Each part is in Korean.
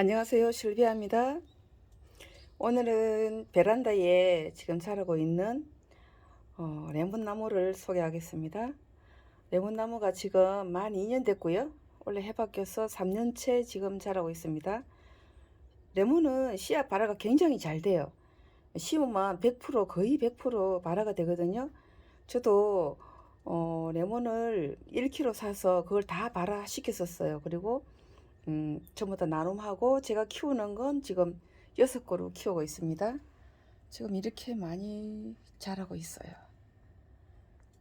안녕하세요. 실비아입니다. 오늘은 베란다에 지금 자라고 있는 어, 레몬나무를 소개하겠습니다. 레몬나무가 지금 만 2년 됐고요. 원래 해바뀌어서 3년째 지금 자라고 있습니다. 레몬은 씨앗 발화가 굉장히 잘 돼요. 심으면 100% 거의 100% 발화가 되거든요. 저도 어, 레몬을 1kg 사서 그걸 다 발화시켰었어요. 그리고 음, 전부 다 나눔하고 제가 키우는 건 지금 여섯 그루 키우고 있습니다. 지금 이렇게 많이 자라고 있어요.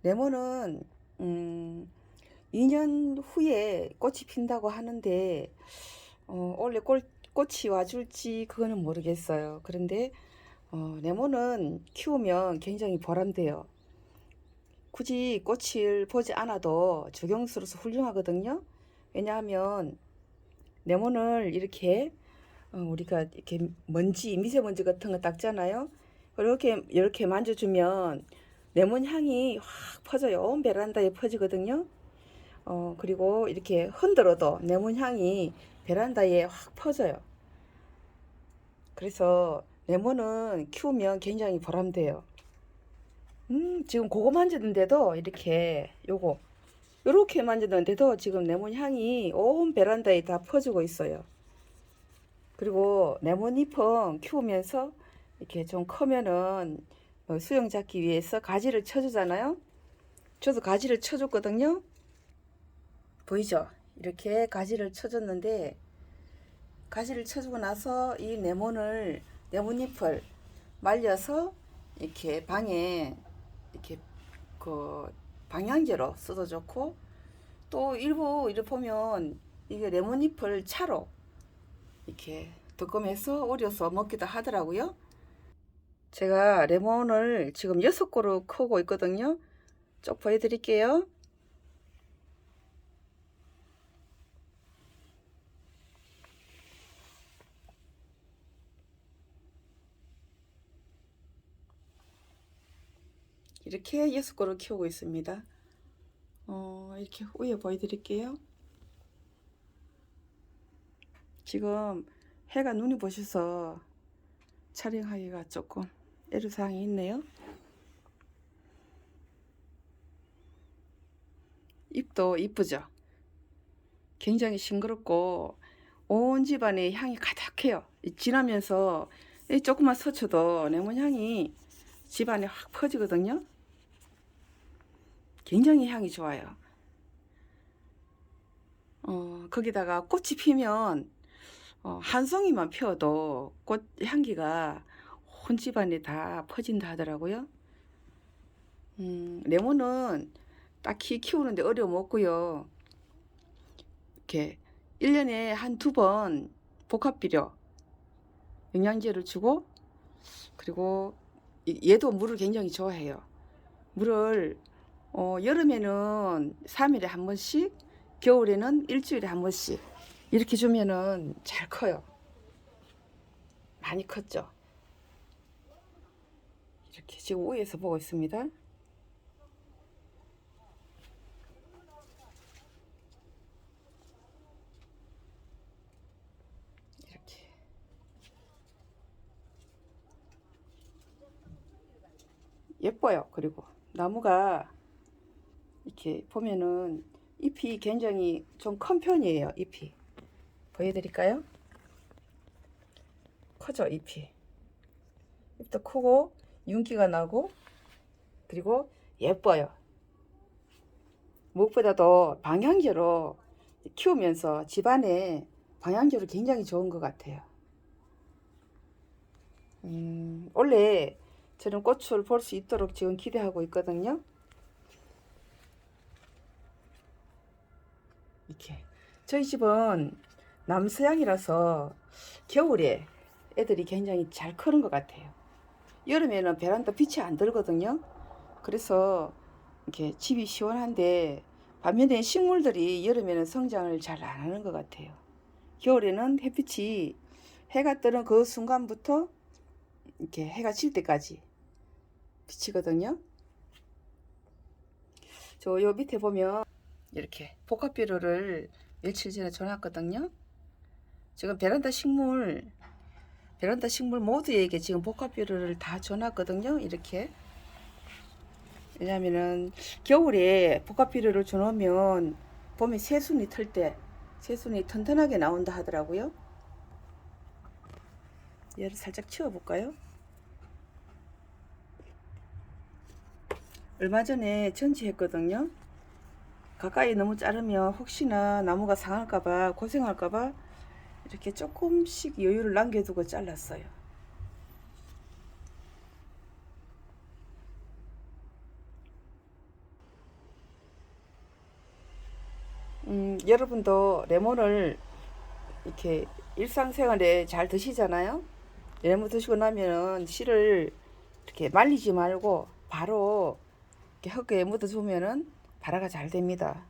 레몬은 음, 2년 후에 꽃이 핀다고 하는데 어, 원래 꽃, 꽃이 와줄지 그거는 모르겠어요. 그런데 어, 레몬은 키우면 굉장히 보람돼요. 굳이 꽃을 보지 않아도 주경수로서 훌륭하거든요. 왜냐하면 레몬을 이렇게 어, 우리가 이렇게 먼지 미세먼지 같은 거 닦잖아요. 이렇게 이렇게 만져주면 레몬 향이 확 퍼져요. 온 베란다에 퍼지거든요. 어 그리고 이렇게 흔들어도 레몬 향이 베란다에 확 퍼져요. 그래서 레몬은 키우면 굉장히 보람돼요. 음 지금 그거 만졌는데도 이렇게 요거 이렇게 만졌는데도 지금 레몬 향이 온 베란다에 다 퍼지고 있어요. 그리고 레몬잎은 키우면서 이렇게 좀 크면은 어, 수영 잡기 위해서 가지를 쳐주잖아요. 저도 가지를 쳐줬거든요. 보이죠? 이렇게 가지를 쳐줬는데 가지를 쳐주고 나서 이 레몬을 레몬잎을 말려서 이렇게 방에 이렇게 그 방향제로 써도 좋고 또 일부 이렇게 보면 이게 레몬잎을 차로 이렇게 득금해서 우려서 먹기도 하더라고요. 제가 레몬을 지금 여섯 그루 크고 있거든요. 쭉 보여드릴게요. 이렇게 여섯 그루 키우고 있습니다. 어, 이렇게 위에 보여드릴게요. 지금 해가 눈이 부셔서 촬영하기가 조금 애로사항이 있네요. 잎도 이쁘죠? 굉장히 싱그럽고 온 집안에 향이 가득해요. 이 지나면서 이 조금만 스쳐도 레몬 향이 집안에 확 퍼지거든요. 굉장히 향이 좋아요. 어, 거기다가 꽃이 피면 어, 한 송이만 피워도 꽃 향기가 온 집안에 다 퍼진다 하더라고요. 음, 레몬은 딱히 키우는데 어려움 없고요. 이렇게 1년에 한 두 번 복합 비료 영양제를 주고 그리고 이- 얘도 물을 굉장히 좋아해요. 물을 어, 여름에는 3일에 한 번씩, 겨울에는 일주일에 한 번씩 이렇게 주면은 잘 커요. 많이 컸죠. 이렇게 지금 위에서 보고 있습니다. 이렇게 예뻐요. 그리고 나무가 이렇게 보면은 잎이 굉장히 좀 큰 편이에요. 잎이 보여드릴까요? 커져 잎이 잎도 크고 윤기가 나고 그리고 예뻐요. 무엇보다도 방향제로 키우면서 집안에 방향제로 굉장히 좋은 것 같아요. 음, 원래 저는 꽃을 볼 수 있도록 지금 기대하고 있거든요. 이렇게 저희 집은 남서양이라서 겨울에 애들이 굉장히 잘 크는 것 같아요. 여름에는 베란다 빛이 안 들거든요. 그래서 이렇게 집이 시원한데 반면에 식물들이 여름에는 성장을 잘 안 하는 것 같아요. 겨울에는 햇빛이 해가 뜨는 그 순간부터 이렇게 해가 질 때까지 비치거든요. 저 요 밑에 보면 이렇게 복합비료를 며칠 전에 줘놨거든요. 지금 베란다 식물 베란다 식물 모두에게 지금 복합비료를 다 줘놨거든요. 이렇게 왜냐면은 겨울에 복합비료를 줘놓으면 봄에 새순이 틀 때 새순이 튼튼하게 나온다 하더라고요. 얘를 살짝 치워볼까요? 얼마 전에 전지했거든요. 가까이 너무 자르면 혹시나 나무가 상할까봐 고생할까봐 이렇게 조금씩 여유를 남겨두고 잘랐어요. 음, 여러분도 레몬을 이렇게 일상생활에 잘 드시잖아요. 레몬 드시고 나면은 씨를 이렇게 말리지 말고 바로 이렇게 흙에 묻어주면은 발화가 잘 됩니다.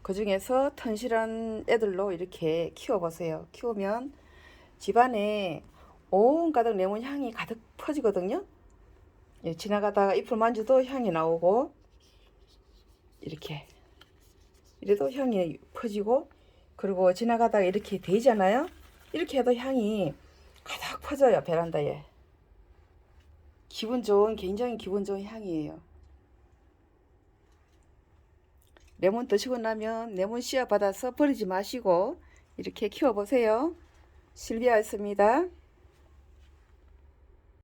그 중에서 튼실한 애들로 이렇게 키워보세요. 키우면 집안에 온 가득 레몬 향이 가득 퍼지거든요. 예, 지나가다가 잎을 만져도 향이 나오고 이렇게 이래도 향이 퍼지고 그리고 지나가다가 이렇게 대잖아요. 이렇게 해도 향이 가득 퍼져요 베란다에. 기분 좋은 굉장히 기분 좋은 향이에요. 레몬 드시고 나면 레몬 씨앗 받아서 버리지 마시고 이렇게 키워보세요. 실비아였습니다.